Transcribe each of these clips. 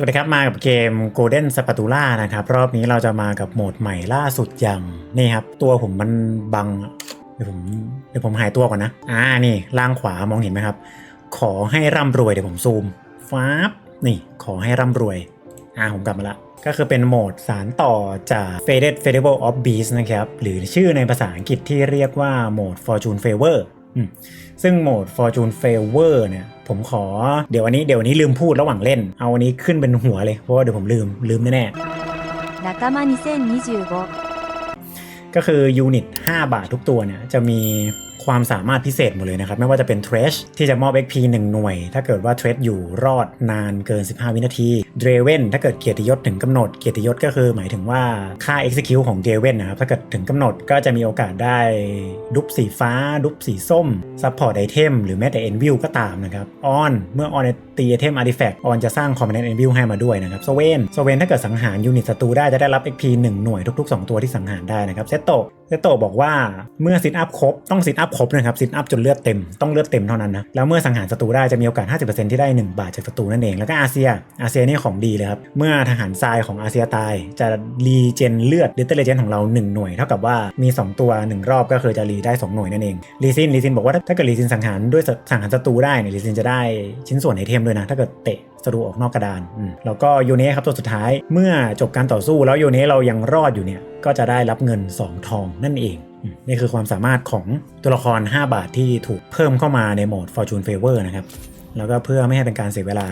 สวัสดีครับ มากับเกม Golden Spatula นะครับ รอบนี้เราจะมากับโหมดใหม่ล่าสุดอย่างนี่ครับ ตัวผมมันบัง เดี๋ยวผมเดี๋ยวผมหายตัวก่อนนะ อ่านี่ล่างขวามองเห็นไหมครับ ขอให้ร่ำรวยเดี๋ยวผมซูมฟ้าบนี่ขอให้ร่ำรวย อ่าผมกลับมาละ ก็คือเป็นโหมดสารต่อจาก Faded Festival of Beast นะครับ หรือชื่อในภาษาอังกฤษที่เรียกว่าโหมด Fortune Favor อืมซึ่งโหมด Fortune Favor เนี่ย ผมขอเดี๋ยววันนี้เดี๋ยววันนี้ลืมพูดระหว่างเล่น เอาวันนี้ขึ้นเป็นหัวเลยเพราะว่าเดี๋ยวผมลืมลืมแน่ๆ仲間2025ก็คือยูนิต 5 บาททุกตัวเนี่ยจะมี ความสามารถพิเศษหมดเลยนะครับ ไม่ว่าจะเป็นเทรชที่จะมอบ XP 1 หน่วย ถ้าเกิดว่าเทรชอยู่รอดนานเกิน 15 วินาทีเดรเวนถ้าเกิดเกียรติยศถึงกำหนด เกียรติยศก็คือหมายถึงว่าค่า Execute ของเดรเวนนะครับถ้าเกิดถึงกำหนดก็จะมีโอกาสได้ดุบสีฟ้า ดุบสีส้มซัพพอร์ตไอเทมหรือแม้แต่เอ็นวิวก็ตามนะครับออนเมื่อออน ตี Item Artifact On จะสร้าง Command Envil ให้มาด้วยนะครับ s w e n s w e n ถ้าเกิดสังหารยูนิตศัตรูได้จะได้รับ XP 1 หน่วยทุก ๆ 2 ตัวที่สังหารได้นะครับเซตโตเซตโตบอกว่าเมื่อซิทอัพครบต้องซิทอัพครบนะครับซิทอัพจนเลือดเต็มต้องเลือดเต็มเท่านั้นนะแล้วเมื่อสังหารศัตรูได้จะมีโอกาส 50%ที่ได้ 1 บาทจากศัตรูนั่นเองแล้วก็อาเซียอาเซียนี่ของดีเลยครับเมื่อทหารทรายของอาเซียตายจะรีเจนเลือดลิตเตอร์เลเจนของเรา 1 หน่วย เท่ากับว่ามี 2 ตัว 1 รอบก็คือจะรีได้ 2 หน่วยนั่นเองรีซินรีซินบอกว่าถ้าเกิดรีซินสังหารด้วยสังหารศัตรูได้เนี่ยรีซินจะได้ชิ้นส่วนไอเทมด้วยนะ ถ้าเกิดเตะสรูออกนอกกระดานแล้วก็ยูเนะครับตัวสุดท้ายเมื่อจบการต่อสู้แล้วยูเนเรายังรอดอยู่เนี่ยก็จะได้รับเงิน 2 ทองนั่นเองนี่คือความสามารถของตัวละคร 5 บาทที่ถูกเพิ่มเข้ามาในโหมด Fortune Favor นะครับ แล้วก็เพื่อไม่ให้เป็นการเสียเวลา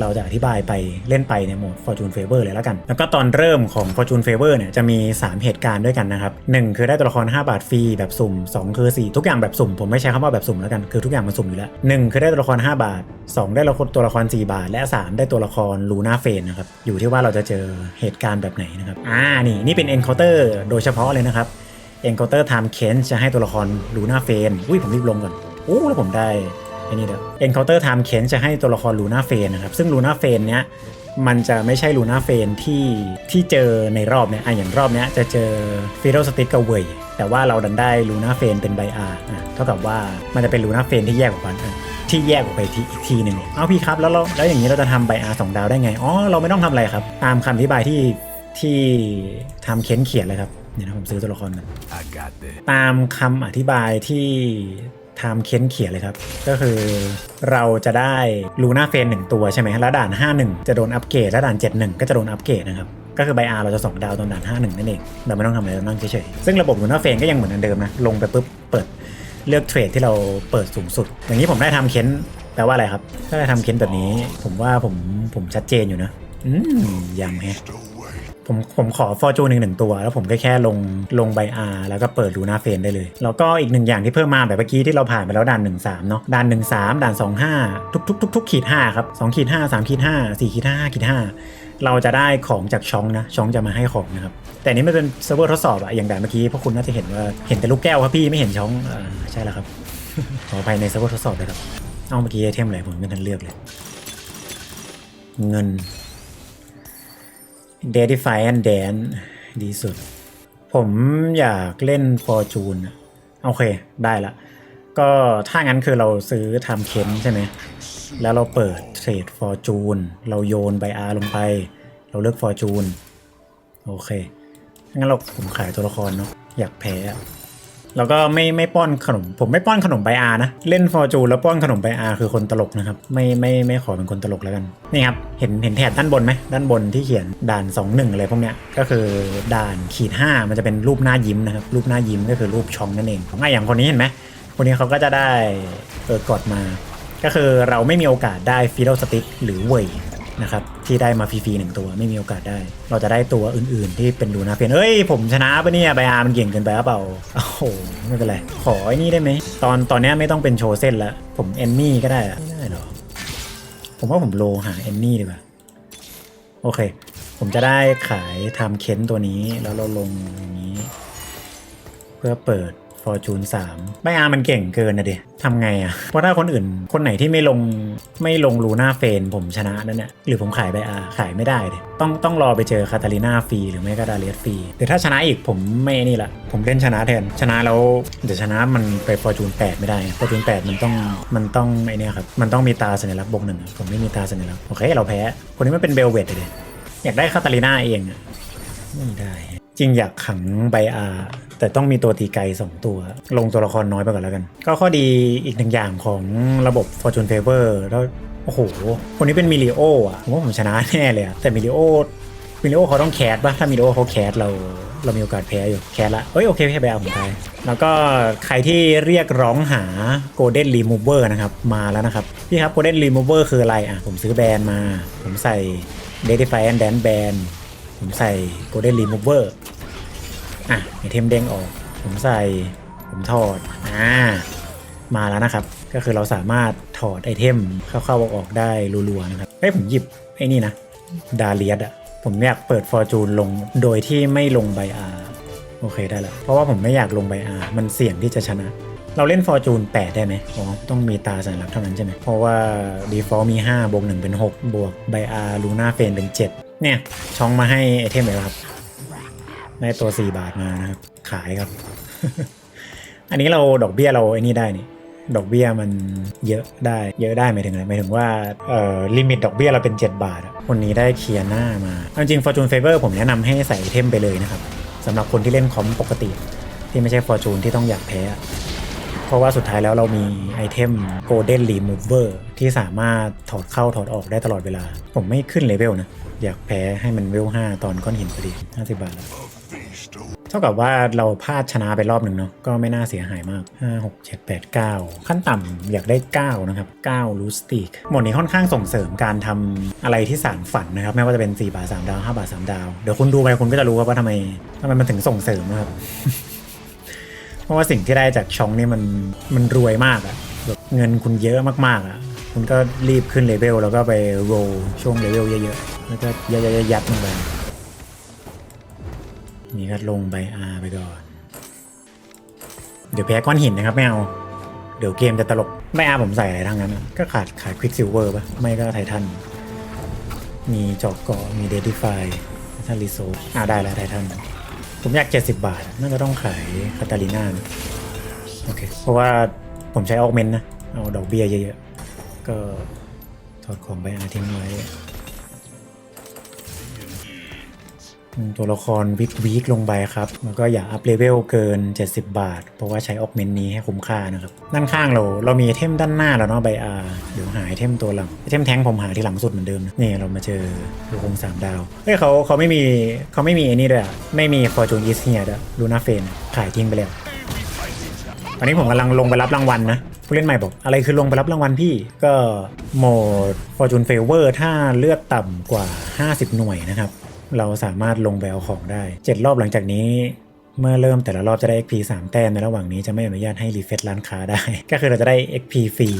เราจะอธิบายไปเล่นไปในโหมด Fortune Favor เลยแล้วกัน แล้วก็ตอนเริ่มของ Fortune Favor เนี่ยจะมี 3 เหตุการณ์ด้วยกันนะครับ1คือได้ตัวละคร 5 บาทฟรีแบบสุ่ม 2 คือ 4 ทุกอย่างแบบสุ่ม ผมไม่ใช้คำว่าแบบสุ่มแล้วกัน คือทุกอย่างมันสุ่มอยู่แล้ว 1 คือได้ตัวละคร 5 บาท 2 ได้ตัวละคร 4 บาท และ 3 ได้ตัวละครลูน่าเฟนนะครับอยู่ที่ว่าเราจะเจอเหตุการณ์แบบไหนนะครับอ่านี่นี่เป็น Encounter โดยเฉพาะเลยนะครับ Encounter Time c a n จะให้ตัวละครลูน่าเฟนอุ้ยผมรีบลงก่อนโอ้แล้วผมได้ อ้นี่เด้อ Encounter Time c a n จะให้ตัวละครลูน่าเฟนนะครับ ซึ่งลูน่าเฟนเนี้ยมันจะไม่ใช่ลูน่าเฟนที่ที่เจอในรอบเนี้ยอะอย่างรอบเนี้ยจะเจอฟิโรสติกกับเวยแต่ว่าเราดันได้ลูน่าเฟนเป็นไบอาร์อะเท่ากับว่ามันจะเป็นลูน่าเฟนที่แยกออกกันอะที่แยกออกไปทีอีกทีหนึ่งเอาพี่ครับแล้วเราแล้วอย่างนี้เราจะทำไบอาร์สองดาวได้ไงอ๋อเราไม่ต้องทำอะไรครับ ตามคำอธิบายที่ที่ทำเค้นเขียนเลยครับเดี๋ยวนะผมซื้อตัวละครกัน I got this. ตามคำอธิบายที่ ทำเค้นเขียนเลยครับ ก็คือเราจะได้ลูน่าเฟนหนึ่งตัวใช่ไหมแล้วด่าน 51 จะโดนอัปเกรดและด่าน 71 ก็จะโดนอัปเกรดนะครับก็คือใบอาร์เราจะ2ดาวตอนด่าน 51 นั่นเองเราไม่ต้องทำอะไรเรานั่งเฉยๆซึ่งระบบลูน่าเฟนก็ยังเหมือนเดิมนะลงไปปุ๊บเปิดเลือกเทรดที่เราเปิดสูงสุด อย่างนี้ผมได้ทำเค้นแปลว่าอะไรครับถ้าได้ทำเค้นแบบนี้ ผมว่าผมผมชัดเจนอยู่นะ อืมยังแฮะ ผมผมขอฟอร์จูนหนึ่งหนึ่งตัว แล้วผมก็แค่ลงลงใบอาแล้วก็เปิดดูหน้าเฟนได้เลย แล้วก็อีกหนึ่งอย่างที่เพิ่มมาแบบเมื่อกี้ที่เราผ่านไปแล้วด่าน1 3เนาะด่าน1 3ด่าน2 5ทุกทุกทุกทุกขีด5ครับ2ขีด5 3ขีด5 4ขีด5 5ขีด5เราจะได้ของจากช่องนะช่องจะมาให้ของนะครับแต่นี้ไม่เป็นเซิร์ฟเวอร์ทดสอบอะอย่างด่านเมื่อกี้พวกคุณน่าจะเห็นว่าเห็นแต่ลูกแก้วครับพี่ไม่เห็นช่องอ่าใช่แล้วครับขออภัยในเซิร์ฟเวอร์ทดสอบเลยครับเอาเมื่อกี้ไอเทมอะไรผมไม่ทันเลือกเลย เงิน d e d i f y and Dance ดีสุด ผมอยากเล่น Fortune โอเค ได้ละ ก็ถ้างั้นคือเราซื้อทำเค้นใช่ไหม แล้วเราเปิดเทรด Fortune เราโยนใบอาลงไป เราเลือก Fortune โอเค งั้นเราผมขายตัวละครเนาะอยากแพ้อะ แล้วก็ไม่ไม่ป้อนขนม ผมไม่ป้อนขนมใบอานะ เล่นฟอร์จูแล้วป้อนขนมใบอาคือคนตลกนะครับ ไม่ไม่ไม่ขอเป็นคนตลกแล้วกันนี่ครับเห็นเห็นแถบด้านบนไหมด้านบนที่เขียนด่าน 2 1อะไรพวกเนี้ยก็คือด่านขีด 5 มันจะเป็นรูปหน้ายิ้มนะครับรูปหน้ายิ้มก็คือรูปช่องนั่นเองของไออย่างคนนี้เห็นไหมคนนี้เขาก็จะได้เปิดกดมา ก็คือเราไม่มีโอกาสได้ฟิโลสติ๊กหรือเวย นะครับที่ได้มาฟรีๆหนึ่งตัวไม่มีโอกาสได้ เราจะได้ตัวอื่นๆที่เป็นดูนาเพียนเอ้ย ผมชนะปะเนี่ยไบอาร์มันเก่งเกินไปหรือเปล่าโอ้โหไม่เป็นไร ขอไอ้นี่ได้ไหม ตอนตอนนี้ไม่ต้องเป็นโชเส้นละผมเอนนี่ก็ได้ไม่ได้หรอ ผมว่าผมโลหาเอนนี่ดีกว่า โอเค ผมจะได้ขายทำเค้นตัวนี้แล้วเราลงอย่างนี้ เพื่อเปิด ฟอร์จูน3ใบอามันเก่งเกินนะเดทำไงอะ่ะ เพราะถ้าคนอื่น คนไหนที่ไม่ลงไม่ลงลูหน่าเฟน ผมชนะนั่นเนี่ยหรือผมขายใบอาขายไม่ได้เดต้องต้องรอไปเจอคาตาลิน่าฟรีหรือไม่ก็ดาเลียสฟรีเดี๋ยวถ้าชนะอีกผมไม่นี่ละ ผมเล่นชนะแทน ชนะแล้วเดี๋ยวชนะมันไปฟอร์จูน8ไม่ได้ฟอร์จูน8มันต้องมันต้องไอเนี่ยครับ มันต้องมีตาสัญลักษณ์บวกหนึ่งผมไม่มีตาสัญลักษณ์โอเคเราแพ้ คนนี้มันเป็นเบลเวตเลยอยากได้คาตาลิน่าเองอะไม่ได้จริงอยากขังไบอา แต่ต้องมีตัวตีไกลสองตัว ลงตัวละครน้อยไปก่อนแล้วกัน ก็ข้อดีอีกหนึ่งอย่างของระบบ Fortune Favor แล้วโอ้โห คนนี้เป็นมิลิโออะผมว่าผมชนะแน่เลยอะแต่มิลิโอมิลิโอเขาต้องแคสปะถ้ามิลิโอเขาแคสเราเรามีโอกาสแพ้อยู่แคสละเอ้ยโอเคแพ้ไปเอาผมไปแล้วก็ใครที่เรียกร้องหา Golden Remover นะครับ มาแล้วนะครับ พี่ครับ Golden Remover คืออะไรอะ ผมซื้อแบรนด์มา ผมใส่ d e d i f y and Dance Band ผมใส่ Golden Remover อะไอเทมเด้งออก ผมใส่ ผมถอด อ่า มาแล้วนะครับ ก็คือเราสามารถถอดไอเทมเข้าๆออกๆได้รัวๆนะครับเฮ้ยผมหยิบไอ้นี่นะ ดาเลียดอะผมอยากเปิดฟอร์จูนลงโดยที่ไม่ลงใบอาโอเคได้แล้วเพราะว่าผมไม่อยากลงใบอามันเสี่ยงที่จะชนะ เราเล่นฟอร์จูน8ได้ไหมอ๋อต้องมีตาสัญลักษณ์เท่านั้นใช่ไหมเพราะว่า default มี 5 บวก 1 เป็น 6 บวกใบอาลูน่าเฟนเป็น 7 เนี่ยช่องมาให้ไอเทมเลยครับ ได้ตัว 4 บาทมานะครับ ขายครับ อันนี้เราดอกเบี้ยเราไอ้นี่ได้นี่ดอกเบี้ยมันเยอะได้ เยอะได้หมายถึงอะไรหมายถึงว่าเอ่อลิมิตดอกเบี้ยเราเป็น 7 บาทคนนี้ได้เคลียร์หน้ามาจริง Fortune Favor ผมแนะนำให้ใส่เทมไปเลยนะครับสำหรับคนที่เล่นคอมปกติ ที่ไม่ใช่ Fortune ที่ต้องอยากแพ้ เพราะว่าสุดท้ายแล้วเรามีไอเทม Golden Remover ที่สามารถถอดเข้าถอดออกได้ตลอดเวลา ผมไม่ขึ้นเลเวลนะ อยากแพ้ให้มันเวล 5 ตอนก้อนหินพอดี50 บาทแล้ว เท่ากับว่าเราพลาดชนะไปรอบหนึ่งเนาะก็ไม่น่าเสียหายมาก 5 6 7 8 9 ขั้นต่ำอยากได้ 9 นะครับ9ลูสติกหมดนี้ค่อนข้างส่งเสริมการทำอะไรที่สารฝันนะครับ ไม่ว่าจะเป็น 4 บาท 3 ดาว 5 บาท 3 ดาว เดี๋ยวคุณดูไปคุณก็จะรู้ว่าทำไมทำไมมันถึงส่งเสริมนะครับ เพราะว่าสิ่งที่ได้จากช่องนี่มันมันรวยมากอะแบบเงินคุณเยอะมากๆอะคุณก็รีบขึ้นเลเวลแล้วก็ไปโรลช่วงเลเวลเยอะๆแล้วก็ยัดยัดยัดลงไป นี่ก็ลงใบอาไปก่อน เดี๋ยวแพ้ก้อนหินนะครับไม่เอา เดี๋ยวเกมจะตลก ไม่อาผมใส่อะไรทั้งนั้นก็ขาดขายควิกซิลเวอร์ปะไม่ก็ไททัน มีจอกเกาะมีเดดิฟายถ้ารีโซอ่าได้แล้วไททัน ผมอยาก 70 บาท น่าจะต้องขายคาตาลิน่านะโอเค เพราะว่าผมใช้ออกเมนนะ เอาดอกเบี้ยเยอะๆ ก็ถอดของไปอาทิ้งไว้ ตัวละครวิกวีกลงไปครับ แล้วก็อย่าอัพเลเวลเกิน 70 บาท เพราะว่าใช้ออกเมนนี้ให้คุ้มค่านะครับ ด้านข้างเรา เรามีไอเทมด้านหน้าแล้วเนาะไบอาเดี๋ยวหาไอเทมตัวหลังไอเทมแทงผมหาที่หลังสุดเหมือนเดิมนะนี่เรามาเจอลูกคงสามดาวเฮ้ยเขาเขาไม่มีเขาไม่มีไอ้นี่ด้วยไม่มีฟอร์จูนอีสเฮียด้วยลูน่าเฟนขายทิ้งไปแล้วตอนนี้ผมกำลังลงไปรับรางวัลนะผู้เล่นใหม่บอกอะไรคือลงไปรับรางวัลพี่ก็โหมด Fortune Favor ถ้าเลือดต่ำกว่า 50 หน่วยนะครับ เราสามารถลงไปเอาของได้ 7 รอบหลังจากนี้เมื่อเริ่มแต่ละรอบจะได้ XP 3 แต้มในระหว่างนี้จะไม่อนุญาตให้รีเฟซร้านค้าได้ ก็คือเราจะได้ XP ฟรี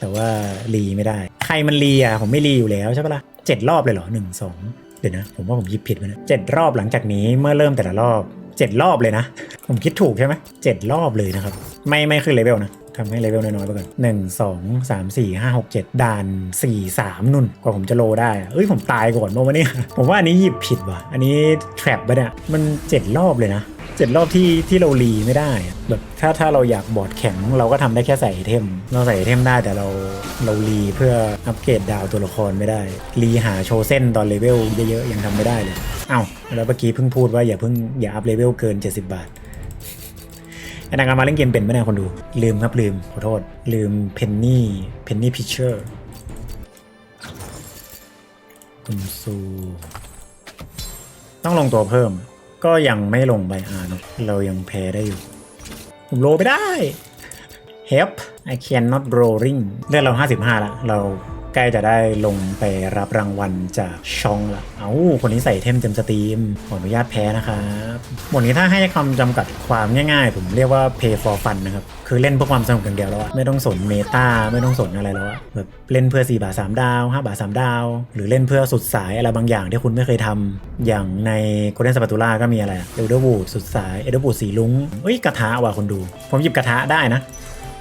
แต่ว่ารีไม่ได้ ใครมันรีอะผมไม่รีอยู่แล้วใช่ปะล่ะเจ็ดรอบเลยเหรอหนึ่งสองเดี๋ยวนะ ผมว่าผมยิบผิดไปนะเจ็ดรอบหลังจากนี้เมื่อเริ่มแต่ละรอบเจ็ดรอบเลยนะ ผมคิดถูกใช่ไหมเจ็ดรอบเลยนะครับ ไม่ไม่ขึ้นเลเวลนะ ทำให้เลเวลน้อยๆไปก่อนหนึ่งสองสามสี่ห้าหกเจ็ดด่านสี่สามนุ่นกว่าผมจะโลได้เอ้ยผมตายก่อนเมื่อวันนี้ผมว่าอันนี้หยิบผิดว่ะ อันนี้แทรปไปเนี่ยมันเจ็ดรอบเลยนะเจ็ดรอบที่ที่เรารีไม่ได้แบบถ้าถ้าเราอยากบอร์ดแข็งเราก็ทำได้แค่ใส่เทม เราใส่เทมได้แต่เราเรารีเพื่ออัปเกรดดาวตัวละครไม่ได้รีหาโชว์เส้นตอนเลเวลเยอะๆยังทำไม่ได้เลย เอ้าแล้วเมื่อกี้เพิ่งพูดว่าอย่าเพิ่งอย่าอัพเลเวลเกิน 70 บาท ไอ้นางามาเล่นเกมเป็นไหมเนี่ยคนดู ลืมครับลืม ขอโทษ ลืมเพนนี่เพนนี่พิชเชอร์คุณซู ต้องลงตัวเพิ่ม ก็ยังไม่ลงใบอาร์เนอะเรายังแพ้ได้อยู่ ผมโลไม่ได้ help I cannot rolling เลือดเรา 55 แล้ว เรา ใกล้จะได้ลงไปรับรางวัลจากช่องละเอาคนนี้ใส่เทมเต็มสตรีม ขออนุญาตแพ้นะครับหมดนี้ถ้าให้คำจำกัดความง่ายๆ ผมเรียกว่า pay for fun นะครับ คือเล่นเพื่อความสนุกอย่างเดียวแล้วไม่ต้องสนเมตาไม่ต้องสนอะไรแล้วแบบเล่นเพื่อ 4 บาท 3 ดาว 5 บาท 3 ดาว หรือเล่นเพื่อสุดสายอะไรบางอย่างที่คุณไม่เคยทำอย่างใน Golden Spatula ก็มีอะไรเอลเดอร์วูดสุดสายเอลเดอร์วูดสีลุงเอ้ยกระทะว่ะคนดู ผมหยิบกระทะได้นะ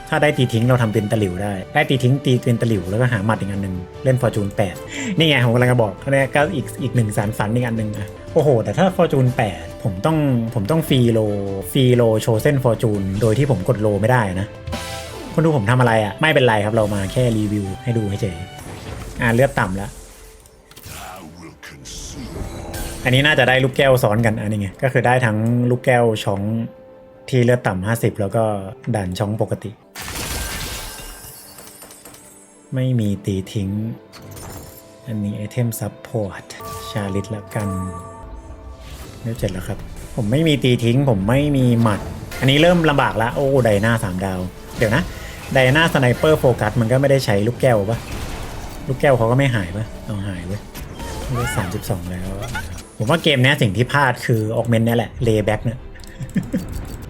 ถ้าได้ตีทิ้งเราทำเป็นตะหลิวได้ ได้ตีทิ้งตีเป็นตะหลิวแล้วก็หาหมัดอีกอันหนึ่งเล่นฟอร์จูน8นี่ไงผมกำลังจะบอกนี่ก็อีกอีกหนึ่งสารฝันอีกอันหนึ่งอะโอ้โห แต่ถ้าฟอร์จูน8ผมต้องผมต้องฟรีโลฟรีโลโชเส้นฟอร์จูนโดยที่ผมกดโลไม่ได้นะคนดูผมทำอะไรอะไม่เป็นไรครับเรามาแค่รีวิวให้ดูให้เฉยอ่าเลือดต่ำแล้วอันนี้น่าจะได้ลูกแก้วซ้อนกันอันนี้ไงก็คือได้ทั้งลูกแก้วช้องที่เลือดต่ำ50 แล้วก็ด่านช้องปกติ ไม่มีตีทิ้ง อันนี้ไอเทมซับพอร์ตชาลิตละกันเรียบเจ็ดแล้วครับ ผมไม่มีตีทิ้ง ผมไม่มีหมัด อันนี้เริ่มลำบากแล้วโอ้ไดนาสามดาว เดี๋ยวนะไดนาสไนเปอร์โฟกัสมันก็ไม่ได้ใช้ลูกแก้วปะลูกแก้วเขาก็ไม่หายปะเอาหายเว้ยสามสิบสองแล้ว ผมว่าเกมนี้สิ่งที่พลาดคือออกเมนนี่แหละเลแบ็กเนี่ย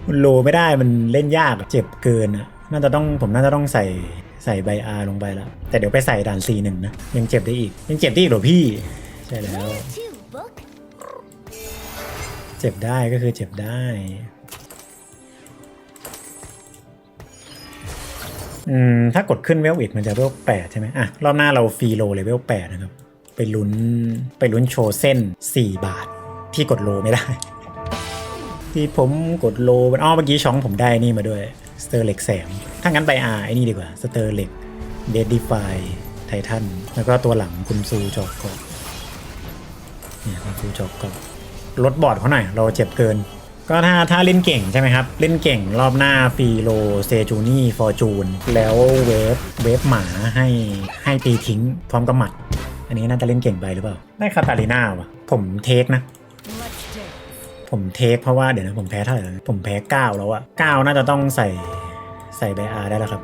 มันโลไม่ได้มันเล่นยากเจ็บเกินอะน่าจะต้องผมน่าจะต้องใส่ ใส่ใบอาลงไปแล้ว แต่เดี๋ยวไปใส่ด่าน C หนึ่งนะ ยังเจ็บได้อีก ยังเจ็บได้อีกเหรอพี่ ใช่แล้ว เจ็บได้ก็คือเจ็บได้ อืม ถ้ากดขึ้นเวลอีกมันจะเวลแปดใช่ไหมอะ รอบหน้าเราฟรีโลเลยเวลแปดนะครับ ไปลุ้นไปลุ้นโชว์เส้น 4 บาท ที่กดโลไม่ได้ ที่ผมกดโลอ้อเมื่อกี้ช่องผมได้นี่มาด้วย สเตอร์เล็กแสงถ้างั้นไปอาไอ้นี่ดีกว่าสเตอร์เล็กเดดดีฟายไททันแล้วก็ตัวหลังคุณซูจอกเกาะเนี่ยคุณซูจอกเกาะลดบอร์ดเขาหน่อย เราเจ็บเกิน ก็ถ้าถ้าเล่นเก่งใช่ไหมครับ เล่นเก่งรอบหน้าฟีโลเซจูนี่ฟอร์จูนแล้วเวฟเวฟหมาให้ให้ตีทิ้งพร้อมกับหมัด อันนี้น่าจะเล่นเก่งไปหรือเปล่า ได้คาตาลีน่าวะผมเทคนะ ผมเทคเพราะว่าเดี๋ยวนะผมแพ้เท่าไหร่แล้วผมแพ้เก้าแล้วอะเก้าน่าจะต้องใส่ใส่ใบอาได้แล้วครับ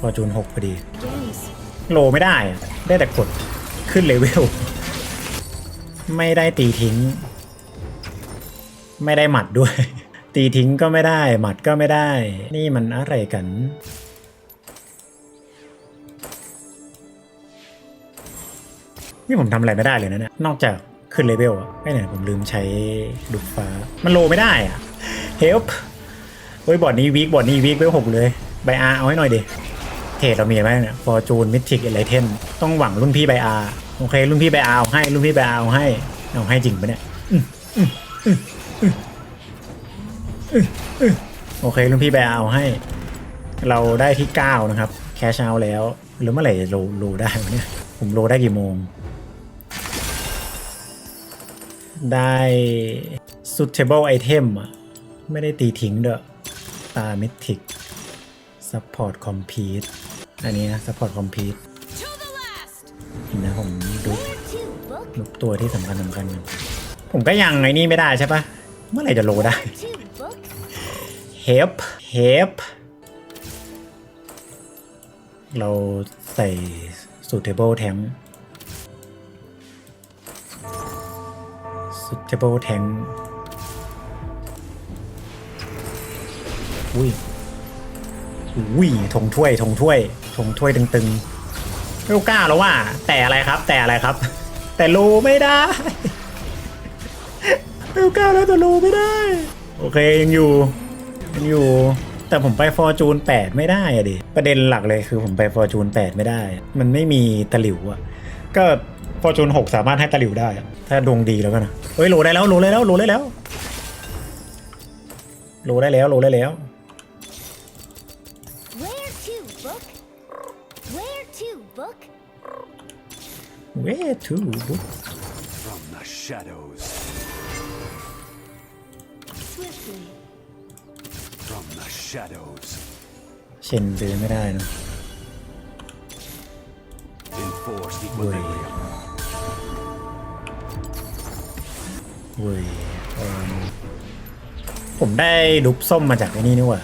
พอจูนหกพอดี โลไม่ได้ ได้แต่กดขึ้นเลเวล ไม่ได้ตีทิ้ง ไม่ได้หมัดด้วย ตีทิ้งก็ไม่ได้ หมัดก็ไม่ได้ นี่มันอะไรกันนี่ผมทำอะไรไม่ได้เลยนะเนี่ยนอกจาก ขึ้นเลเวลอะไม่เนี่ยผมลืมใช้ดุกฟ้า มันโลไม่ได้อะ help เฮ้ยบอดนี้วีคบอดนี้วีคเวลหกเลยใบอาเอาให้หน่อยดิเทรดเรามีไหมเนี่ยฟอร์จูนมิทิกอะไรเทนต้องหวังรุ่นพี่ใบอาโอเค รุ่นพี่ใบอาเอาให้รุ่นพี่ใบอาเอาให้เอาให้จริงปะเนี่ยอื้ออื้ออื้ออื้ออื้อโอเครุ่นพี่ใบอาเอาให้ เราได้ที่ 9 นะครับ แคชเอาแล้ว หรือเมื่อไหร่จะโลโลได้เนี่ยผมโลได้กี่โมง ได้ suitable item อะไม่ได้ตีทิ้งเด้อตาเมทิก support compete อันนี้นะ support compete To the last. เห็นนะผมดู Where to, book? ดูตัวที่สำคัญสำคัญนผมก็ยังไอ้นี่ไม่ได้ใช่ปะเมื่อไหร่จะโลได้ help help เราใส่ suitable tank อุ้ยอุ้ยธงถ้วยธงถ้วยธงถ้วยตึงๆไม่กล้าแล้วว่า แต่อะไรครับ แต่อะไรครับ แต่โลไม่ได้ไม่กล้าแล้วแต่โลไม่ได้ โอเคยังอยู่ยังอยู่ แต่ผมไปฟอร์จูน8ไม่ได้อะดิประเด็นหลักเลยคือผมไปฟอร์จูน8ไม่ได้ มันไม่มีตะหลิวอะก็ ฟอร์จูน6สามารถให้ตะหลิวได้อะถ้าดวงดีแล้วก็นะเฮ้ยโหลได้แล้วโหลได้แล้วโหลได้แล้วโหลได้แล้วโหลได้แล้ว Where to, book? Where to, book? Where to book From the shadows, Swiftly. from the shadows, เชนเดินไม่ได้นะ enforce equilibrium. เว้ยเอิ่มผมได้ดุบส้มมาจากไอ้นี่นี่หว่า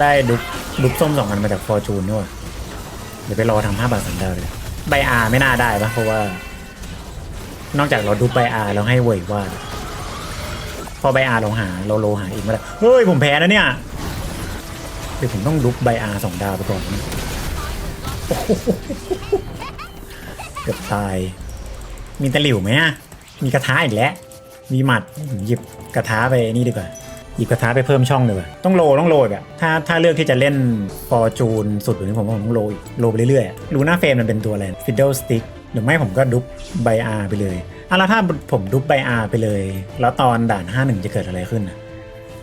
ได้ดุบลุกส้มสองอันมาจากฟอร์จูนด้วยเดี๋ยวไปรอทำห้าบาทสันดาวเลยใบอาไม่น่าได้ปะเพราะว่า นอกจากเราดูใบอาแล้วให้เวยว่า พอใบอาเราหาเราโลหาอีกไม่ได้เฮ้ยผมแพ้นะเนี่ยเดี๋ยวผมต้องลุกใบอาสองดาวไปก่อนนะเกือบตาย มีตะหลิวไหมอะ มีกระทะอีกแล้ว มีหมัดหยิบกระทะไปนี่ดีกว่าหยิบกระทะไปเพิ่มช่องดีกว่าต้องโลต้องโลอีกอะถ้าถ้าเลือกที่จะเล่นฟอร์จูนสุดแบบนี้ผมว่าผมต้องโลอีกโลไปเรื่อยๆรูหน้าเฟรมมันเป็นตัวอะไรฟิดเดิลสติ๊กหรือไม่ผมก็ดุบไบอาร์ไปเลยอะแล้วถ้าผมดุบไบอาร์ไปเลย แล้วตอนด่าน 5 1 จะเกิดอะไรขึ้นอะ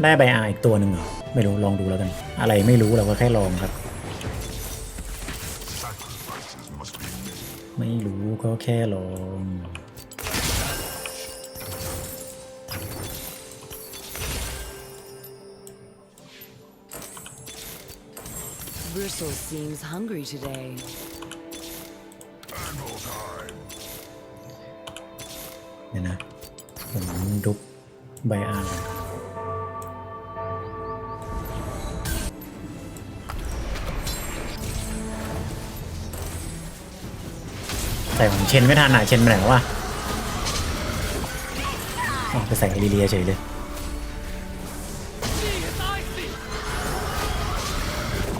ได้ไบอาร์อีกตัวหนึ่งเหรอไม่รู้ลองดูแล้วกัน อะไรไม่รู้เราก็แค่ลองครับ ไม่รู้ก็แค่ลอง Bristle seems hungry today. เดี๋ยนะผมดุบไบอาก่อนใส่ของเชนไม่ทันอะเชนไปไหนวะอ๋อไปใส่อลิเลียเฉยเลย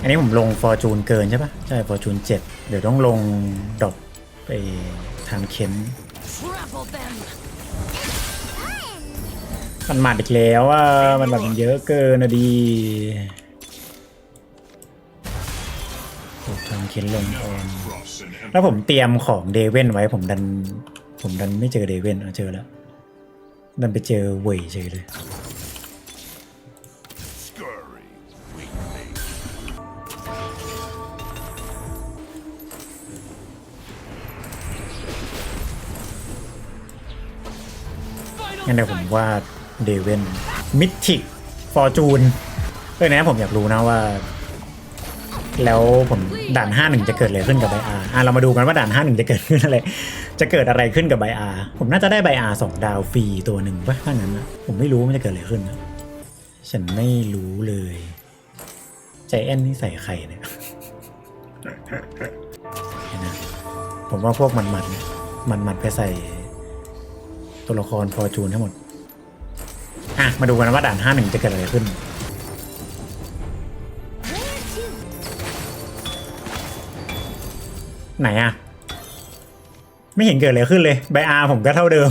อันนี้ผมลงฟอร์จูนเกินใช่ปะใช่ฟอร์จูนเจ็ดเดี๋ยวต้องลงดรอปไปทางเข็ม Trample them! มันหมัดอีกแล้วว่ามันแบบมันเยอะเกินนะดีโอ้ทางเข็นลงออนแล้วผมเตรียมของเดเว่นไว้ผมดัน ผมดันไม่เจอเดเว่นอะเจอแล้วดันไปเจอเว่ยเฉยเลย งั้นเดี๋ยวผมวาดเดเวนมิทิกฟอร์จูนเรื่อนี้ผมอยากรู้นะว่า แล้วผมด่าน 5 1 จะเกิดอะไรขึ้นกับไบอาร์อะเรามาดูกันว่าด่าน 5 1 จะเกิดขึ้นอะไร จะเกิดอะไรขึ้นกับไบอาร์ผมน่าจะได้ไบอาร์สองดาวฟรีตัวหนึ่งป่ะถ้างั้นนะผมไม่รู้มันจะเกิดอะไรขึ้นนะฉันไม่รู้เลยใจแอนนี่ใส่ไข่เนี่ยนะผมว่าพวกมันมันๆเนี่ยมันมันไปใส่ ตัวละครฟอร์จูนทั้งหมด อะ มาดูกันว่าด่าน 5 1 จะเกิดอะไรขึ้น ไหนอะไม่เห็นเกิดอะไรขึ้นเลยไบอาร์ผมก็เท่าเดิม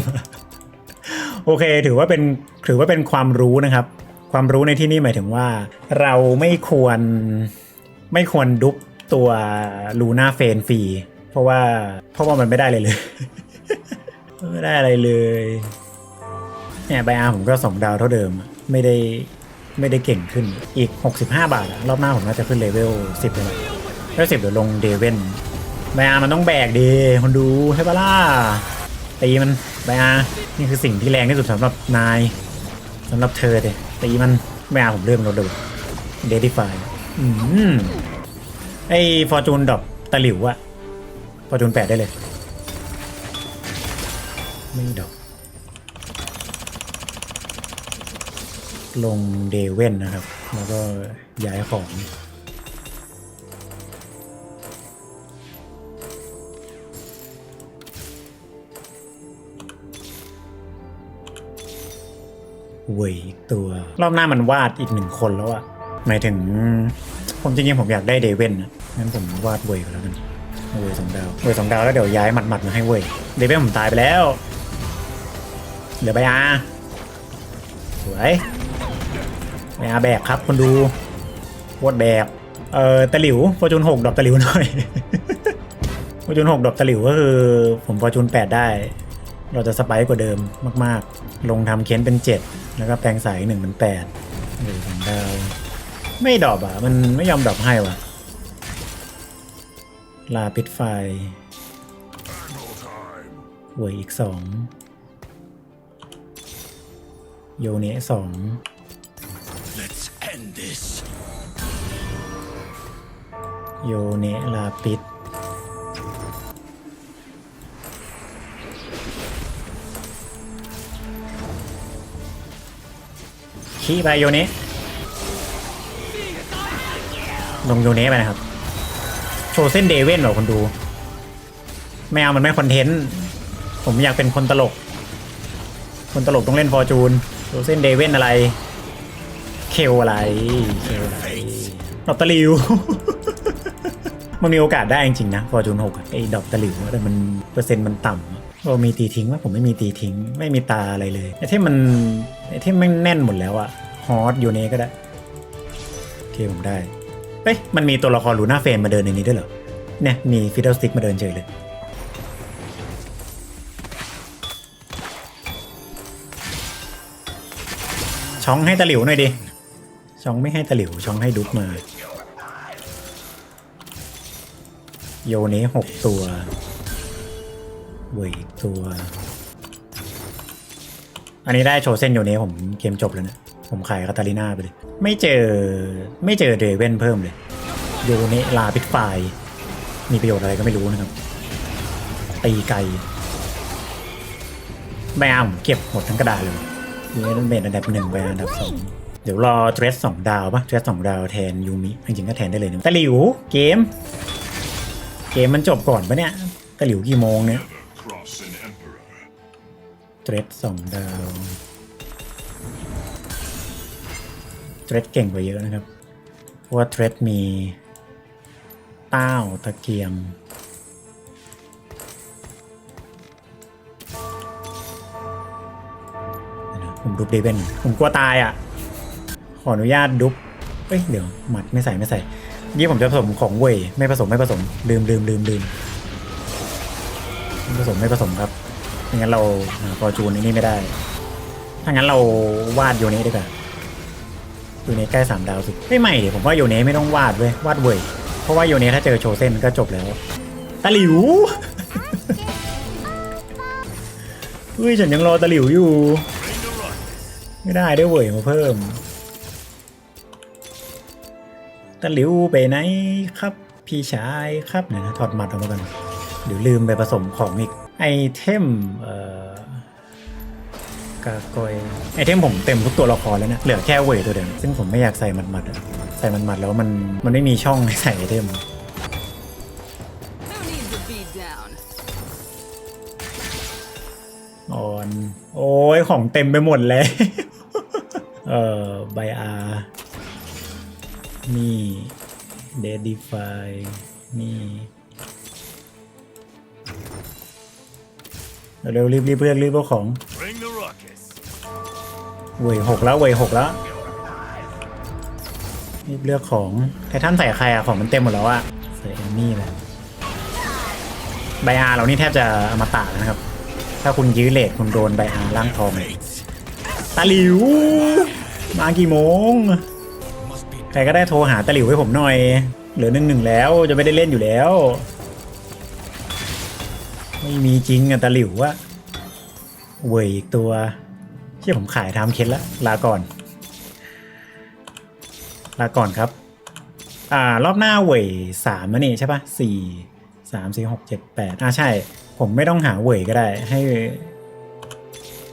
โอเค ถือว่าเป็นถือว่าเป็นความรู้นะครับ ความรู้ในที่นี่หมายถึงว่า เราไม่ควรไม่ควรดุบตัวลูน่าเฟนฟรีเพราะว่าเพราะว่ามันไม่ได้เลยเลย ไม่ได้อะไรเลยเนี่ยไบอาร์ผมก็สองดาวเท่าเดิม ไม่ได้ไม่ได้เก่งขึ้นอีก 65 บาทอะรอบหน้าผมน่าจะขึ้นเลเวล10เลยเลเวล10เดี๋ยวลงเดเวนไบอาร์มันต้องแบกดีคนดูใช่ปะล่ะตีมันไบอาร์นี่คือสิ่งที่แรงที่สุดสำหรับนายสำหรับเธอเลยตีมันไบอาร์ผมเริ่มลดเลยเดดิฟายอืมไอฟอร์จูนดรอปตะหลิวอะฟอร์จูนแปดได้เลย ไม่ดอปลงเดเว่นนะครับ แล้วก็ย้ายของ เวยตัว รอบหน้ามันวาดอีกหนึ่งคนแล้วอะหมายถึง ผมจริงๆผมอยากได้เดเว่นนะงั้นผมวาดเวยก็แล้วกันเวยสองดาวเวยสองดาวแล้วเดี๋ยวย้ายหมัดๆมาให้เวยเดเว่นผมตายไปแล้ว เหลือใบอาสวยใบอาแบกครับคนดูวดแบกเอ่อตะหลิวฟอร์จูนหกดรอปตะหลิวหน่อยฟอร์จูนหกดรอปตะหลิวก็คือผมฟอร์จูนแปดได้ เราจะสไปค์กว่าเดิมมาก ๆ ลงทำเค้นเป็น7แล้วก็แปลงสายหนึ่งเป็น8หรือสองดาวไม่ดรอปอะ มันไม่ยอมดรอปให้ว่ะ ลาปิดไฟหวยอีกสอง โยเนะสอง Let's end this. โยเนะลาปิดขี้ไปโยเนะลงโยเนะไปนะครับ โชว์เส้นเดเว่นเหรอคนดู ไม่เอามันไม่คอนเทนต์ ผมอยากเป็นคนตลก คนตลกต้องเล่นฟอร์จูนโชว์เส้นเดเว่นอะไร เคลอะไรเคลอะไรดอกตะลิว มันมีโอกาสได้จริงๆนะฟอร์จูนหกไอ้ดอกตะลิวแต่มันเปอร์เซ็นต์มันต่ำเรามีตีทิ้งว่าผมไม่มีตีทิ้ง ไม่มีตาอะไรเลยไอ้ที่มันไอ้ที่ม่งแน่นหมดแล้วอะฮอตอยู่ในก็ได้โอเคผมได้เอ้ยมันมีตัวละครลูน่าเฟนมมาเดินในนี้ด้วยเหรอเนี่ยมีฟิดเดิลสติกมาเดินเฉยเลย องให้ตะหลิวหน่อยดิช่องไม่ให้ตะหลิวช่องให้ดุ๊กมา โยเนะหกตัวเวยอีกตัว อันนี้ได้โชว์เส้นโยเนะผมเกมจบแล้วเนะผมขายคาตาลิน่าไปเลย ไม่เจอไม่เจอเดเว่นเพิ่มเลย โยเนะลาปิดไฟมีประโยชน์อะไรก็ไม่รู้นะครับ ตีไกลไม่เอาเก็บหมดทั้งกระดาษเลย ยูเนเมนอันดับหนึ่งไปอันดับสองเดี๋ยวรอเทรสสองดาวปะเทรสสองดาวแทนยูมิจริงๆก็แทนได้เลยนะตะหลิวเกม เกมมันจบก่อนปะเนี่ยตะหลิวกี่โมงเนี่ยเทรดสองดาวเทรดเก่งกว่าเยอะนะครับ เพราะว่าเทรดมีเต้าตะเกียง ผมดุบเดเวนผมกลัวตายอะ ขออนุญาตดุบเอ้ยเดี๋ยวหมัดไม่ใส่ไม่ใส่ยี่ผมจะผสมของเวยไม่ผสมไม่ผสมลืมลืมลืมลืมไม่ผสมไม่ผสมครับไม่งั้นเราหาฟอร์จูนนี่ไม่ได้ ถ้างั้นเราวาดโยเนะดีกว่าโยเนะใกล้สามดาวสุดไม่ใหม่ดิผมว่าโยเนะไม่ต้องวาดเว้ยวาดเวยเพราะว่าโยเนะถ้าเจอโชเซนก็จบแล้วตะหลิวเฮ้ยฉันยังรอตะหลิวอยู่ ไม่ได้ได้เว่ยมาเพิ่มตะหลิวไปไหนครับพี่ชายครับเนี่ยวนะถอดหมัดออกมากันเดี๋ยวลืมไปผสมของอีกไอเทมเอ่อกากอยไอเทมผมเต็มทุกตัวละครแล้วเนะเหลือแค่เว่ยตัวเดียวซึ่งผมไม่อยากใส่หมัดหมัดๆอะใส่หมัดหมัดๆแล้วมันมันไม่มีช่องให้ใส่ไอเทม Who needs a beat down? อ่อนโอ้ยของเต็มไปหมดเลย เอ่อไบอานี่เดดิฟายนี่เร็วๆรีบรีบเลือกรีบเอาของ Bring the rockets. เวยหกแล้วเวยหกแล้วรีบเลือกของไททันใส่ใครอะของมันเต็มหมดแล้วอะใส่เอนนี่เลยไบอาเรานี่แทบจะอมตะแล้วนะครับ ถ้าคุณยื้อเลทคุณโดนไบอาร่างทองเลย Mates ตาหลิว มากี่โมง ใครก็ได้โทรหาตาหลิวให้ผมหน่อย เหลือหนึ่งหนึ่งแล้วจะไม่ได้เล่นอยู่แล้ว ไม่มีจริงอะตาหลิวอะเวยอีกตัวเชื่อผมขายทำเค้นละลาก่อน ลาก่อนครับ อ่ารอบหน้าเวยสามนะนี่ใช่ปะสี่สามสี่หกเจ็ดแปดอ่าใช่ ผมไม่ต้องหาเวยก็ได้ให้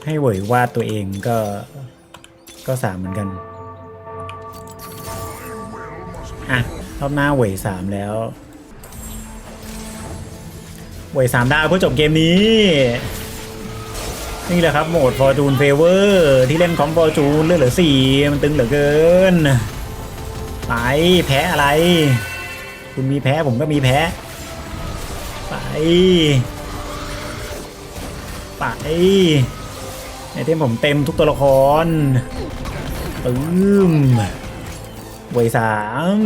ให้เวยวาดตัวเองก็ ก็สามเหมือนกัน อะ รอบหน้าเวยสามแล้วเวยสามดาวเพื่อจบเกมนี้ นี่แหละครับโหมด Fortune Favor ที่เล่นคอม Fortune เลือดเหลือสี่มันตึงเหลือเกิน ไปแพ้อะไร คุณมีแพ้ผมก็มีแพ้ไป ไป ไอเทมผมเต็มทุกตัวละครตึมเวยสาม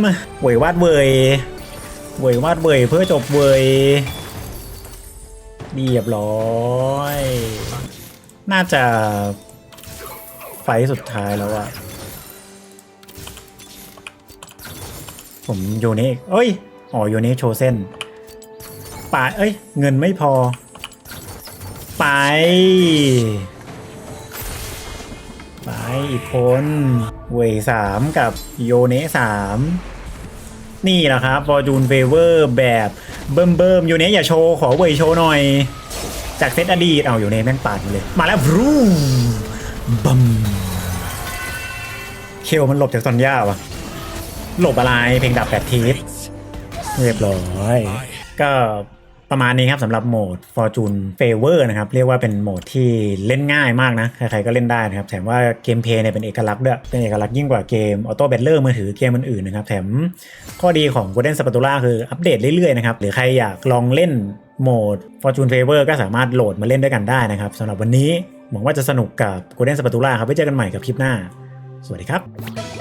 เวยวาดเวยเวยวาดเวยเพื่อจบเวยเรียบร้อย น่าจะไฟสุดท้ายแล้วอะผมโยนะเอ้ย อ๋อโยนะโชเส้นป่าเอ้ย เงินไม่พอ ไป อีกคนเวยสามกับโยเนะสามนี่แหละครับฟอร์จูนเฟเวอร์แบบเบิ่มเบิ่มๆโยเนะอย่าโชว์ ขอเวยโชว์หน่อย จากเซตอดีตเอาโยเนะแม่งปาดเลย มาแล้วบรูบัมเคลมันหลบจากซอนย่าวะหลบอะไรเพลงดับแปดทิศเรียบร้อย ก็ ประมาณนี้ครับสำหรับโหมด Fortune Favor นะครับ เรียกว่าเป็นโหมดที่เล่นง่ายมากนะ ใครๆก็เล่นได้นะครับ แถมว่าเกมเพย์เนี่ยเป็นเอกลักษณ์ด้วยเป็นเอกลักษณ์ยิ่งกว่าเกม Auto Battler มือถือเกมอื่นๆนะครับ แถมข้อดีของ Golden Spatula คืออัปเดตเรื่อยๆนะครับหรือใครอยากลองเล่นโหมด Fortune Favor ก็สามารถโหลดมาเล่นด้วยกันได้นะครับสำหรับวันนี้หวังว่าจะสนุกกับ Golden Spatula ครับไว้เจอกันใหม่กับคลิปหน้า สวัสดีครับ